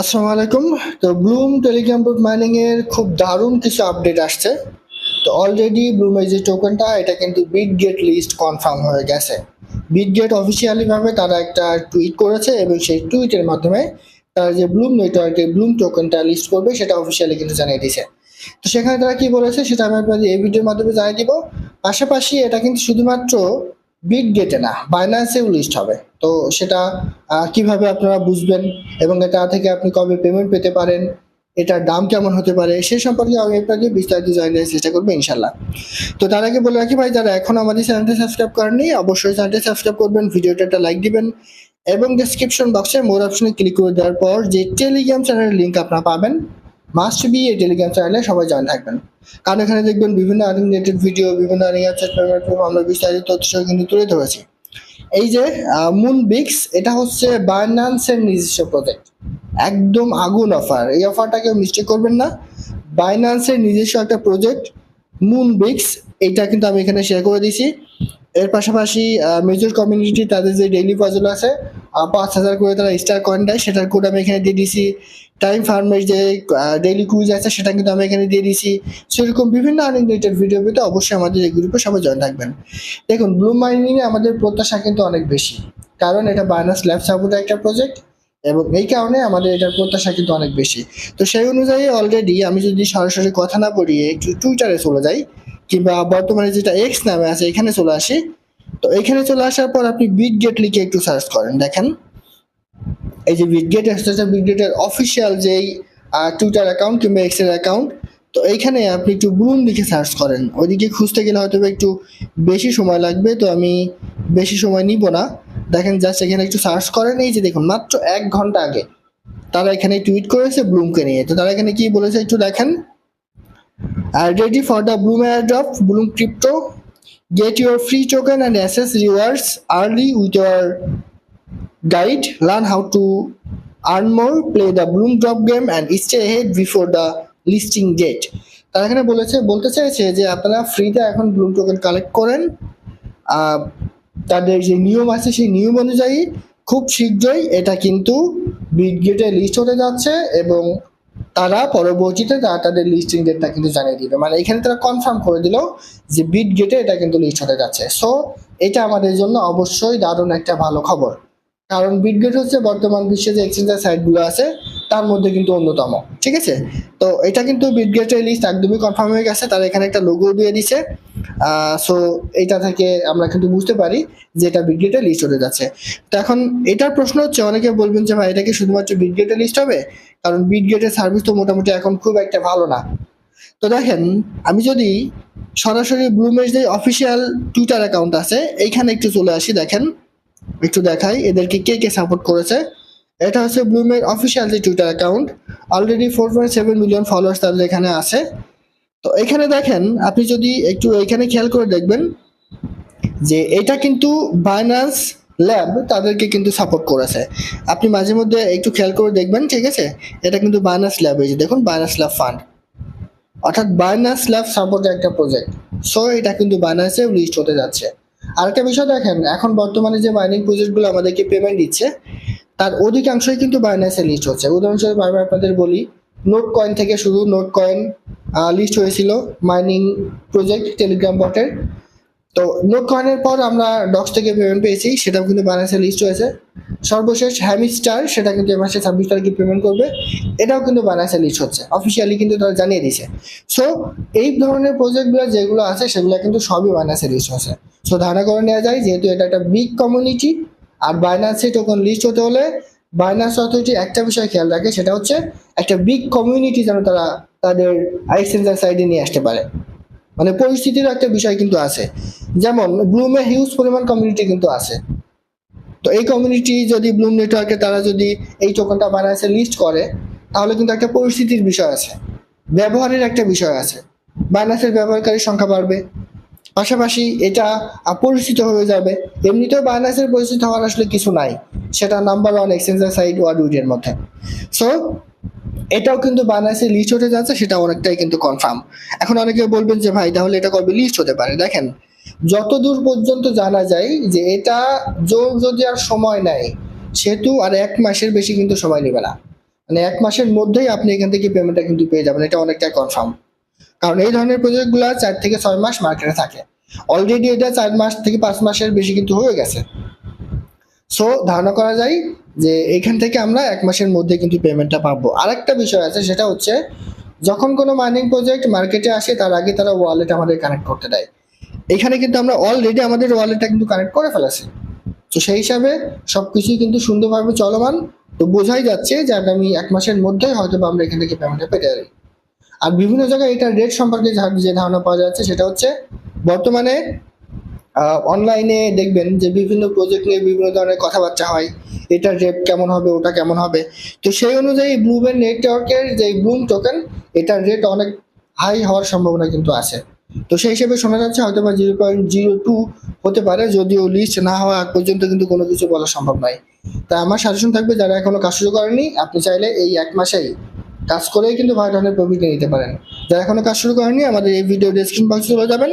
আসসালামু আলাইকুম। তো ব্লুম টেলিগ্রাম বুট মাইনিং এর খুব দারুণ কিছু আপডেট আসছে। তো অলরেডি ব্লুম এই যে টোকেনটা এটা কিন্তু বিট গেট লিস্ট কনফার্ম হয়ে গেছে। বিট গেট অফিসিয়ালি ভাবে তারা একটা টুইট করেছে এবং সেই টুইটের মাধ্যমে তারা যে ব্লুম নেটওয়ার্কে ব্লুম টোকেনটা লিস্ট করবে, সেটা অফিসিয়ালি কিন্তু জানিয়ে দিয়েছে। তো সেখানে তারা কি বলেছে, সেটা আমি আপনাদের এই ভিডিওর মাধ্যমে জানিয়ে দিব। পাশাপাশি এটা কিন্তু শুধুমাত্র বিট গেটে না বাইন্যান্সেও লিস্ট হবে। তো সেটা কীভাবে আপনারা বুঝবেন এবং এটা থেকে আপনি কবে পেমেন্ট পেতে পারেন, এটার দাম কেমন হতে পারে, সে সম্পর্কে আমি আপনাকে বিস্তারিত জানার চেষ্টা করব ইনশাল্লাহ তো তার আগে বলে রাখি ভাই, যারা এখন আমাদের চ্যানেলটি সাবস্ক্রাইব করেননি, অবশ্যই চ্যানেলটি সাবস্ক্রাইব করবেন, ভিডিওটা একটা লাইক দিবেন এবং ডেসক্রিপশন বক্সে মোর অপশনে ক্লিক করে দেওয়ার পর যে টেলিগ্রাম চ্যানেলের লিঙ্ক আপনারা পাবেন মাস্ট বি এই টেলিগ্রাম চ্যানেলে সবাই জয়েন থাকবেন। কারণ এখানে দেখবেন বিভিন্ন আর্নিং রিলেটেড ভিডিও বিভিন্ন আর্নিং অ্যাপসেট আমরা বিস্তারিত তথ্য কিন্তু তুলে ধরেছি। এই যে মুন বিক্স এটা হচ্ছে বাইন্যান্সের নিজস্ব প্রজেক্ট একদম আগুন অফার এই অফারটা কেউ মিস্টেক করবেন না। বাইন্যান্সের নিজস্ব একটা প্রজেক্ট মুন বিক্স এইটা কিন্তু আমি এখানে শেয়ার করে দিয়েছি। এর পাশাপাশি মেজর কমিউনিটি তাদের যে ডেইলি পাজল আছে পাঁচ হাজার করে তারা স্টার কয়েন দেয়, সেটার কোড আমি এখানে দিয়ে দিয়েছি। টাইম ফার্মের যে ডেইলি কুইজ আছে সেটা কিন্তু আমি এখানে দিয়ে দিয়েছি। সেরকম বিভিন্ন আর্নিং রিলেটেড ভিডিও পেতে অবশ্যই আমাদের এই গ্রুপে সবাই জয়েন থাকবেন। দেখুন ব্লু মাইনিং এ আমাদের প্রত্যাশা কিন্তু অনেক বেশি। কারণ এটা বায়ানাস ল্যাব সাপোর্ট একটা প্রজেক্ট এবং এই কারণে আমাদের এটার প্রত্যাশা কিন্তু অনেক বেশি। তো সেই অনুযায়ী অলরেডি আমি যদি সরাসরি কথা না পড়িয়ে একটু টুইটারে চলে যাই, কিংবা বর্তমানে যেটা এক্স নামে আছে, এখানে চলে আসি। তো এখানে চলে আসার পর আপনি বিট গেট লিখে একটু সার্চ করেন, দেখেন। এই যে বিগ বিটগেট এক্সট্রা বিটগেটের অফিসিয়াল যেই টুইটার অ্যাকাউন্ট কিংবা এক্সের অ্যাকাউন্ট তো এইখানে আপনি একটু ব্লুম লিখে সার্চ করেন। ওইদিকে খুঁজতে গেলে হয়তো একটু বেশি সময় লাগবে, তো আমি বেশি সময় নিব না। দেখেন জাস্ট এখানে একটু সার্চ করেন, এই যে দেখুন, মাত্র এক ঘণ্টা আগে তারা এখানে টুইট করেছে ব্লুমকে নিয়ে। তো তারা এখানে কি বলেছে একটু দেখেন। Ready for the Bloom airdrop Bloom crypto get your free token and access rewards early with your guide, learn how to earn more, play the bloom drop game, and stay ahead before the listing date. তারা এখানে বলেছে, বলতে চাইছে যে আপনারা ফ্রিতে এখন Bloom token collect করেন। তাদের যে নিয়ম আছে, সেই নিয়ম অনুযায়ী খুব শীঘ্রই এটা কিন্তু বিটগেটে লিস্ট হতে যাচ্ছে এবং তারা পরবর্তীতে তারা তাদের লিস্টিং ডেটটা কিন্তু জানিয়ে দিবে। মানে এখানে তারা কনফার্ম করে দিল যে বিট গেটে এটা কিন্তু লিস্ট হতে যাচ্ছে। সো এটা আমাদের জন্য অবশ্যই দারুণ একটা ভালো খবর। কারণ বিটগেট হচ্ছে বর্তমান বিশ্বে যে এক্সচেঞ্জার সাইটগুলো আছে, তার মধ্যে কিন্তু অন্যতম, ঠিক আছে? তো এটা কিন্তু বিটগেটের লিস্ট একদমই কনফার্ম হয়ে গেছে, তারা এখানে একটা লোগো দিয়ে দিছে। সো এটা থেকে আমরা কিন্তু বুঝতে পারি যে এটা বিটগেটে লিস্ট হতে যাচ্ছে। তো এখন এটার প্রশ্ন হচ্ছে, অনেকে বলবেন যে ভাই, এটা কি শুধুমাত্র বিটগেটে লিস্ট হবে? কারণ বিটগেটের সার্ভিস তো মোটামুটি এখন খুব একটা ভালো না। তো দেখেন, আমি যদি সরাসরি ব্লুমের যে অফিসিয়াল টুইটার অ্যাকাউন্ট আছে, এইখানে একটু চলে আসি, দেখেন। একটু দেখাই, এদেরকে কে কে সাপোর্ট করেছে? এটা হচ্ছে ব্লুমের অফিসিয়াল যে Twitter account already four point seven million followers তাদের এখানে আছে। তো এখানে দেখেন, আপনি যদি একটু এখানে খেয়াল করে দেখবেন, যে এটা কিন্তু বাইনান্স ল্যাব তাদেরকে কিন্তু সাপোর্ট করেছে। আপনি মাঝে মধ্যে একটু খেয়াল করে দেখবেন, ঠিক আছে? এটা কিন্তু বাইনান্স ল্যাব এই যে দেখুন বাইনান্স ল্যাব ফান্ড অর্থাৎ বাইনান্স ল্যাব সাপোর্ট একটা প্রজেক্ট সো এটা কিন্তু বাইনান্সে লিস্ট হতে যাচ্ছে। আরেকটা বিষয় দেখেন, এখন বর্তমানে যে মাইনিং প্রজেক্টগুলো আমাদেরকে পেমেন্ট দিচ্ছে, তার অধিকাংশই কিন্তু বাইনান্সে লিস্ট হচ্ছে। উদাহরণস্বরূপ আমি আপনাদের বলি নোট কয়েন থেকে শুরু নোট কয়েন লিস্ট হয়েছিল মাইনিং প্রজেক্ট টেলিগ্রাম বটের তো নোট কয়েনের পর আমরা ডক্স থেকে পেমেন্ট পেয়েছি, সেটাও কিন্তু বাইনান্সে লিস্ট হয়েছে। সর্বশেষ হ্যামিস্টার সেটা কিন্তু মাসে ছাব্বিশ তারিখে পেমেন্ট করবে, এটাও কিন্তু বাইনান্সে লিস্ট হচ্ছে। অফিসিয়ালি কিন্তু তারা জানিয়ে দিয়েছে। সো এই ধরনের প্রজেক্টগুলো যেগুলো আছে, সেগুলো কিন্তু সবই বাইনান্সে লিস্ট হচ্ছে। সো ধারণা করে নেওয়া যায় যেহেতু এটা একটা বিগ কমিউনিটি আর বাইনান্সে টোকন লিস্ট হতে হলে বাইনান্স অথরিটি একটা বিষয় খেয়াল রাখে, সেটা হচ্ছে একটা বিগ কমিউনিটি যেন তারা তাদের এক্সচেঞ্জার সাইডে নিয়ে আসতে পারে। মানে পরিস্থিতির একটা বিষয় কিন্তু আছে। যেমন ব্লুমে হিউজ পরিমাণ কমিউনিটি কিন্তু আছে। তো এই কমিউনিটি যদি ব্লুম নেটওয়ার্কে তারা যদি এই টোকনটা বাইনান্সে লিস্ট করে, তাহলে কিন্তু একটা পরিস্থিতির বিষয় আছে। ব্যবহারের একটা বিষয় আছে। বাইনান্সের ব্যবহারকারীর সংখ্যা বাড়বে। পাশাপাশি এটা অপরিচিত হয়ে যাবে। এমনিতেও বাইনান্সের পরিচিত হওয়ার আসলে কিছু নাই। সেটা নাম্বার ওয়ান এক্সচেঞ্জার সাইট ওয়ার্ডউডের মধ্যে। সো এটাও কিন্তু বাইনান্সে লিস্ট হতে যাচ্ছে, সেটা অনেকটাই কিন্তু কনফার্ম এখন অনেকে বলবেন যে, ভাই, তাহলে এটা কবে লিস্ট হতে পারে? দেখেন, যতদূর পর্যন্ত জানা যায় যে, এটা জোর যদি আর সময় নেয়, সেহেতু আর এক মাসের বেশি কিন্তু সময় নেবে না। মানে এক মাসের মধ্যেই আপনি এখান থেকে পেমেন্টটা কিন্তু পেয়ে যাবেন, এটা অনেকটাই কনফার্ম কারণ এই ধরনের প্রজেক্টগুলো চার থেকে ছয় মাস মার্কেটে থাকে। অলরেডি এটা চার মাস থেকে পাঁচ মাসের বেশি কিন্তু হয়ে গেছে। সো ধারণা করা যায় যে এখান থেকে আমরা এক মাসের মধ্যে কিন্তু পেমেন্টটা পাবো। আরেকটা বিষয় আছে, সেটা হচ্ছে যখন কোনো মাইনিং প্রজেক্ট মার্কেটে আসে, তার আগে তারা ওয়ালেট আমাদের কানেক্ট করতে দেয়। এখানে কিন্তু আমরা অলরেডি আমাদের ওয়ালেটটা কিন্তু কানেক্ট করে ফেলেছি। তো সেই হিসাবে সব কিছুই কিন্তু সুন্দরভাবে চলমান। তো বোঝাই যাচ্ছে যে আগামী এক মাসের মধ্যেই হয়তো আমরা এখান থেকে পেমেন্টটা পেতে পারি। আর বিভিন্ন জায়গায় এটার রেট সম্পর্কে যে ধারণা পাওয়া যাচ্ছে সেটা হচ্ছে বর্তমানে অনলাইনে দেখবেন যে বিভিন্ন প্রজেক্ট নিয়ে বিভিন্ন ধরনের কথাবার্তা হয়, এটার রেট কেমন হবে, ওটা কেমন হবে। তো সেই অনুযায়ী ব্লুবেন নেটওয়ার্কের যে ব্লুম টোকেন এটার রেট অনেক হাই হওয়ার সম্ভাবনা কিন্তু আছে। তো সেই হিসেবে শোনা যাচ্ছে হয়তো বা জিরো পয়েন্ট জিরো টু হতে পারে, যদিও লিস্ট না হওয়া আগ পর্যন্ত কিন্তু কোনো কিছু বলা সম্ভব নয়। তাই আমার সাজেশন থাকবে, যারা এখনও কাজ শুরু করেনি আপনি চাইলে এই এক মাসেই কাজ করেই কিন্তু ভালো ধরনের প্রফিট নিতে পারেন। যারা এখনও কাজ শুরু করেনি আমাদের এই ভিডিও ডেসক্রিপশন বক্সে চলে যাবেন।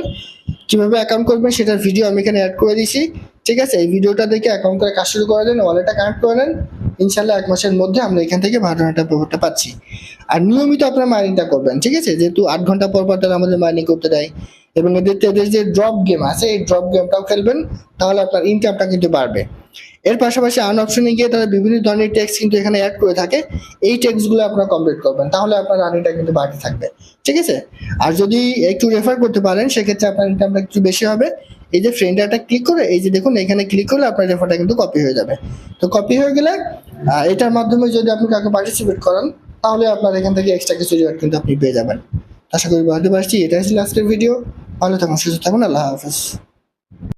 কীভাবে অ্যাকাউন্ট করবেন সেটার ভিডিও আমি এখানে অ্যাড করে দিয়েছি। ঠিক আছে? এই ভিডিওটা দেখে অ্যাকাউন্ট করে কাজ শুরু করে দেন ওয়ালেটটা কানেক্ট করে নেন। ইনশাল্লাহ এক মাসের মধ্যে আমরা এখান থেকে ভালো একটা প্রফিটটা পাচ্ছি। আর নিয়মিত আপনার মাইনিংটা করবেন, ঠিক আছে? যেহেতু আট ঘণ্টা পর পর তারা আমাদের মাইনিং করতে দেয়। এবং এদের এদের যে ড্রপ গেম আছে, এই ড্রপ গেমটাও খেলবেন, তাহলে আপনার ইনকামটা কিন্তু বাড়বে। এর পাশাপাশি আন অপশনে গিয়ে তারা বিভিন্ন ধরনের ট্যাক্স কিন্তু এখানে অ্যাড করে থাকে। এই ট্যাক্সগুলো আপনারা কমপ্লিট করবেন, তাহলে আপনার আর্নিংটা কিন্তু বাড়তে থাকবে। ঠিক আছে? আর যদি একটু রেফার করতে পারেন, সেক্ষেত্রে আপনার ইনকামটা একটু বেশি হবে। এই যে ফ্রেন্ড ফ্রেন্ডারটা ক্লিক করে, এই যে দেখুন, এখানে ক্লিক করলে আপনার রেফারটা কিন্তু কপি হয়ে যাবে। তো কপি হয়ে গেলে এটার মাধ্যমে যদি আপনি কাউকে পার্টিসিপেট করেন, তাহলে আপনার এখান থেকে এক্সট্রা কিছু রিওয়ার্ড কিন্তু আপনি পেয়ে যাবেন। আশা করি বুঝতে পারছি, এটাই ছিল আজকের ভিডিও ভালো থাকুন, সুস্থ থাকুন, আল্লাহ হাফেজ।